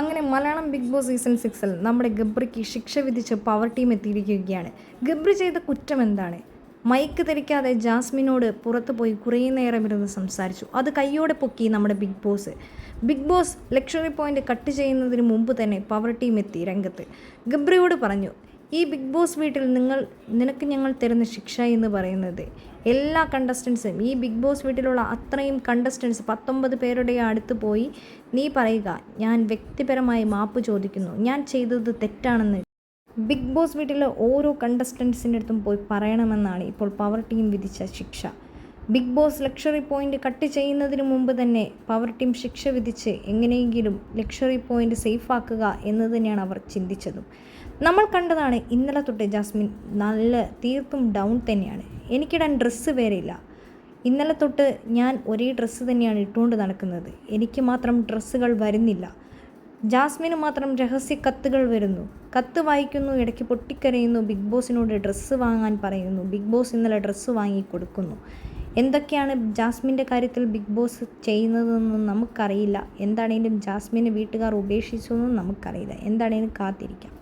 അങ്ങനെ Malayalam big boss season സിക്സിൽ നമ്മുടെ ഗബ്രിക്ക് ശിക്ഷ വിധിച്ച് പവർ ടീം എത്തിയിരിക്കുകയാണ്. ഗബ്രി ചെയ്ത കുറ്റം എന്താണ്? മൈക്ക് തിരിക്കാതെ ജാസ്മിനോട് പുറത്ത് പോയി കുറേ നേരം ഇരുന്ന് സംസാരിച്ചു. അത് കയ്യോടെ പൊക്കി നമ്മുടെ Bigg Boss. Bigg Boss luxury point cut ചെയ്യുന്നതിന് മുമ്പ് തന്നെ പവർ ടീം എത്തി രംഗത്ത്. ഗബ്രിയോട് പറഞ്ഞു ഈ ബിഗ് ബോസ് വീട്ടിൽ നിങ്ങൾ നിനക്ക് ഞങ്ങൾ തരുന്ന ശിക്ഷ എന്ന് പറയുന്നത് എല്ലാ കണ്ടസ്റ്റൻസും ഈ ബിഗ് ബോസ് വീട്ടിലുള്ള അത്രയും കണ്ടസ്റ്റൻസ് പത്തൊമ്പത് പേരുടെ അടുത്ത് പോയി നീ പറയുക ഞാൻ വ്യക്തിപരമായി മാപ്പ് ചോദിക്കുന്നു ഞാൻ ചെയ്തത് തെറ്റാണെന്ന്. ബിഗ് ബോസ് വീട്ടിലെ ഓരോ കണ്ടസ്റ്റൻസിന്റെ അടുത്തും പോയി പറയണമെന്നാണ് ഇപ്പോൾ പവർ ടീം വിധിച്ച ശിക്ഷ. Bigg Boss luxury point cut ചെയ്യുന്നതിന് മുമ്പ് തന്നെ പവർ ടീം ശിക്ഷ വിധിച്ച് എങ്ങനെയെങ്കിലും ലക്ഷറി പോയിന്റ് സേഫാക്കുക എന്ന് തന്നെയാണ് അവർ ചിന്തിച്ചതും. നമ്മൾ കണ്ടതാണ് ഇന്നലെ തൊട്ട് ജാസ്മിൻ നല്ല തീർത്തും ഡൗൺ തന്നെയാണ്. എനിക്കിടാൻ ഡ്രസ്സ് വേറെയില്ല ഇന്നലെ തൊട്ട് ഞാൻ ഒരേ ഡ്രസ്സ് തന്നെയാണ് ഇട്ടുകൊണ്ട് നടക്കുന്നത്. എനിക്ക് മാത്രം ഡ്രസ്സുകൾ വരുന്നില്ല. ജാസ്മിന് മാത്രം രഹസ്യ കത്തുകൾ വരുന്നു. കത്ത് വായിക്കുന്നു ഇടയ്ക്ക് പൊട്ടിക്കരയുന്നു ബിഗ് ബോസിനോട് ഡ്രസ്സ് വാങ്ങാൻ പറയുന്നു ബിഗ് ബോസ് ഇന്നലെ ഡ്രസ്സ് വാങ്ങി കൊടുക്കുന്നു. എന്തൊക്കെയാണ് ജാസ്മിന്റെ കാര്യത്തിൽ ബിഗ് ബോസ് ചെയ്യുന്നതെന്നും നമുക്കറിയില്ല. എന്താണേലും ജാസ്മിനെ വീട്ടുകാർ ഉപേക്ഷിച്ചതെന്നും നമുക്കറിയില്ല. എന്താണേലും കാത്തിരിക്കാം?